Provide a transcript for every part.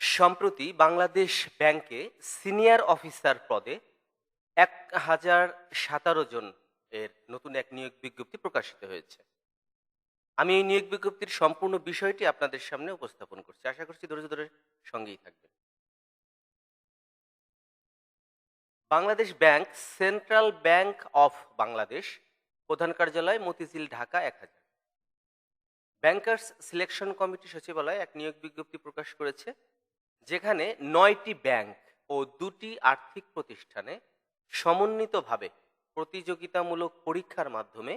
সম্প্রতি বাংলাদেশ ব্যাংকে senior officer পদে এক হাজার সতেরো জন এর নতুন এক নিয়োগ বিজ্ঞপ্তি প্রকাশিত হয়েছে। আমি এই নিয়োগ বিজ্ঞপ্তির সম্পূর্ণ বিষয়টি আপনাদের সামনে উপস্থাপন করছি। আশা করছি ধৈর্য ধরে সঙ্গেই থাকবেন। Bangladesh bank, central bank of Bangladesh, প্রধান কার্যালয়, মতিঝিল, ঢাকা এক হাজার। ব্যাংকার্স সিলেকশন কমিটি সচিবালয় এক নিয়োগ বিজ্ঞপ্তি প্রকাশ করেছে। যেখানে নয়টি ব্যাংক ও দুটি আর্থিক প্রতিষ্ঠানে সমন্বিতভাবে প্রতিযোগিতামূলক পরীক্ষার মাধ্যমে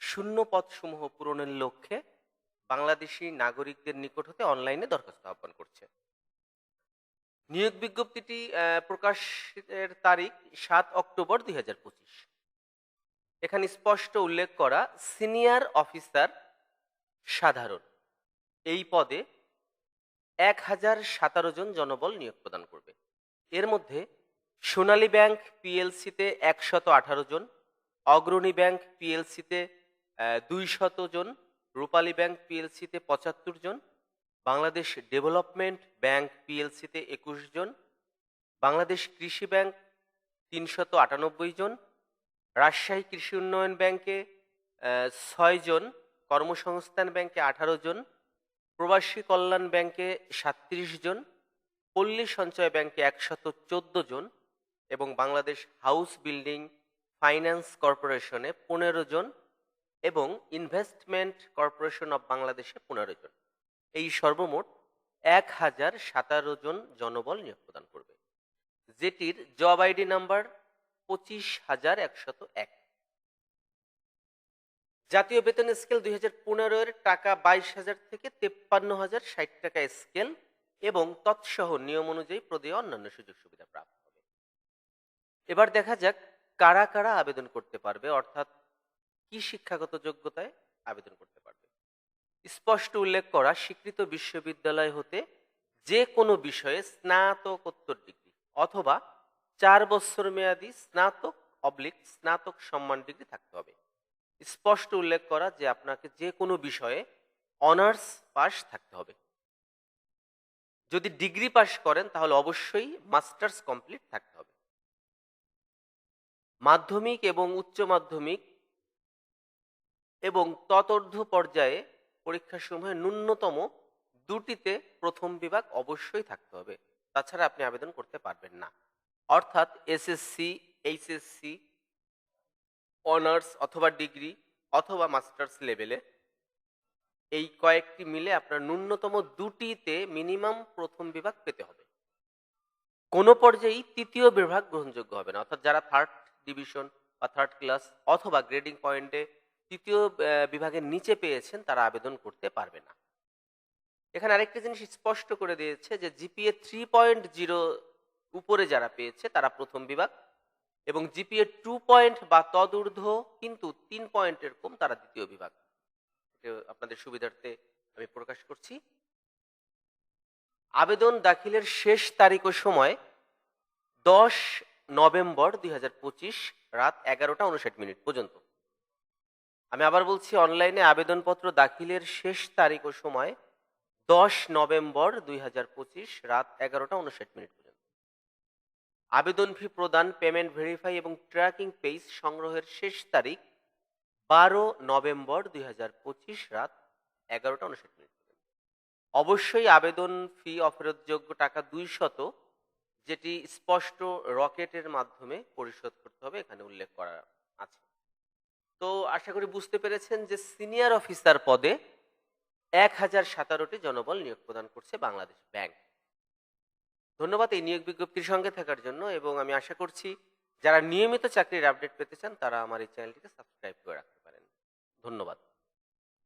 শূন্য পদসমূহ পূরণের লক্ষ্যে বাংলাদেশি নাগরিকদের নিকট হতে অনলাইনে দরখাস্ত আহ্বান করছে। নিয়োগ বিজ্ঞপ্তিটি প্রকাশের তারিখ সাত অক্টোবর দুই হাজার পঁচিশ। এখানে স্পষ্ট উল্লেখ করা সিনিয়র অফিসার সাধারণ। এই পদে এক হাজার সতেরো জন জনবল নিয়োগ প্রদান করবে। এর মধ্যে সোনালী ব্যাংক পিএলসিতে একশত আঠারো জন, অগ্রণী ব্যাংক পিএলসিতে দুইশত জন, রূপালী ব্যাংক পিএলসিতে পঁচাত্তর জন, বাংলাদেশ ডেভেলপমেন্ট ব্যাংক পিএলসিতে একুশ জন, বাংলাদেশ কৃষি ব্যাংক তিনশত আটানব্বই জন, রাজশাহী কৃষি উন্নয়ন ব্যাংকে ছয় জন, কর্মসংস্থান ব্যাংকে আঠারো জন প্রবাসী কল্যাণ ব্যাংকে সাতত্রিশ জন, পল্লী সঞ্চয় ব্যাংকে একশত চোদ্দ জন এবং বাংলাদেশ হাউস বিল্ডিং ফাইন্যান্স কর্পোরেশনে পনেরো জন এবং ইনভেস্টমেন্ট কর্পোরেশন অব বাংলাদেশে পনেরো জন। এই সর্বমোট এক হাজার সাতারো জন জনবল নিয়োগ প্রদান করবে, যেটির জব আইডি নাম্বার পঁচিশ হাজার একশত এক। জাতীয় বেতন স্কেল দুই হাজার পনেরোর টাকা বাইশ হাজার থেকে তেপ্পান্ন হাজার ষাট টাকা স্কেল এবং তৎসহ নিয়ম অনুযায়ী প্রদেয় অন্যান্য সুযোগ সুবিধা প্রাপ্ত হবে। এবার দেখা যাক কারা কারা আবেদন করতে পারবে, অর্থাৎ কি শিক্ষাগত যোগ্যতায় আবেদন করতে পারবে। স্পষ্ট উল্লেখ করা, স্বীকৃত বিশ্ববিদ্যালয় হতে যে কোনো বিষয়ে স্নাতকোত্তর ডিগ্রি অথবা চার বছর মেয়াদী স্নাতক অবলিক স্নাতক সম্মান ডিগ্রি থাকতে হবে। স্পষ্ট উল্লেখ করা যে আপনাকে যে কোনো বিষয়ে অনার্স পাস থাকতে হবে। যদি ডিগ্রি পাস করেন তাহলে অবশ্যই মাস্টার্স কমপ্লিট থাকতে হবে। মাধ্যমিক এবং উচ্চ মাধ্যমিক এবং ততর্ধ পর্যায়ে পরীক্ষার সময় ন্যূনতম দুটিতে প্রথম বিভাগ অবশ্যই থাকতে হবে। তাছাড়া আপনি আবেদন করতে পারবেন না। অর্থাৎ এসএসসি, এইচএসসি অনার্স অথবা ডিগ্রি অথবা মাস্টার্স লেভেলে এই কয়েকটি মিলে আপনার ন্যূনতম দুটিতে মিনিমাম প্রথম বিভাগ পেতে হবে। কোনো পর্যায়েই তৃতীয় বিভাগ গ্রহণযোগ্য হবে না। অর্থাৎ যারা থার্ড ডিভিশন বা থার্ড ক্লাস অথবা গ্রেডিং পয়েন্টে তৃতীয় বিভাগের নিচে পেয়েছেন, তারা আবেদন করতে পারবে না। এখানে আরেকটা জিনিস স্পষ্ট করে দিয়েছে যে, জিপিএ থ্রি পয়েন্ট জিরো উপরে যারা পেয়েছে, তারা প্রথম বিভাগ এবং জিপিএ টু পয়েন্ট বা তদূর্ধ্ব কিন্তু তিন পয়েন্টের কম তারা দ্বিতীয় বিভাগ। আপনাদের সুবিধার্থে আমি প্রকাশ করছি। আবেদন দাখিলের শেষ তারিখ ও সময় দশ নভেম্বর দুই হাজার পঁচিশ রাত এগারোটা উনষাট মিনিট পর্যন্ত। আমি আবার বলছি, অনলাইনে আবেদনপত্র দাখিলের শেষ তারিখ ও সময় দশ নভেম্বর দুই হাজার পঁচিশ রাত এগারোটা উনষাট মিনিট পর্যন্ত। আবেদন ফি প্রদান, পেমেন্ট ভেরিফাই এবং ট্র্যাকিং পেজ সংগ্রহের শেষ তারিখ বারো নভেম্বর দুই হাজার পঁচিশ রাত এগারোটা উনষাট মিনিট। অবশ্যই আবেদন ফি অফেরতযোগ্য টাকা দুই শত, যেটি স্পষ্ট রকেটের মাধ্যমে পরিশোধ করতে হবে, এখানে উল্লেখ করা আছে। তো আশা করি বুঝতে পেরেছেন যে সিনিয়র অফিসার পদে এক হাজার সতেরোটি জনবল নিয়োগ প্রদান করছে বাংলাদেশ ব্যাংক। ধন্যবাদ এই নিয়োগ বিজ্ঞপ্তির সঙ্গে থাকার জন্য এবং আমি আশা করছি যারা নিয়মিত চাকরির আপডেট পেতে চান তারা আমার এই চ্যানেলটিকে সাবস্ক্রাইব করে রাখতে পারেন। ধন্যবাদ।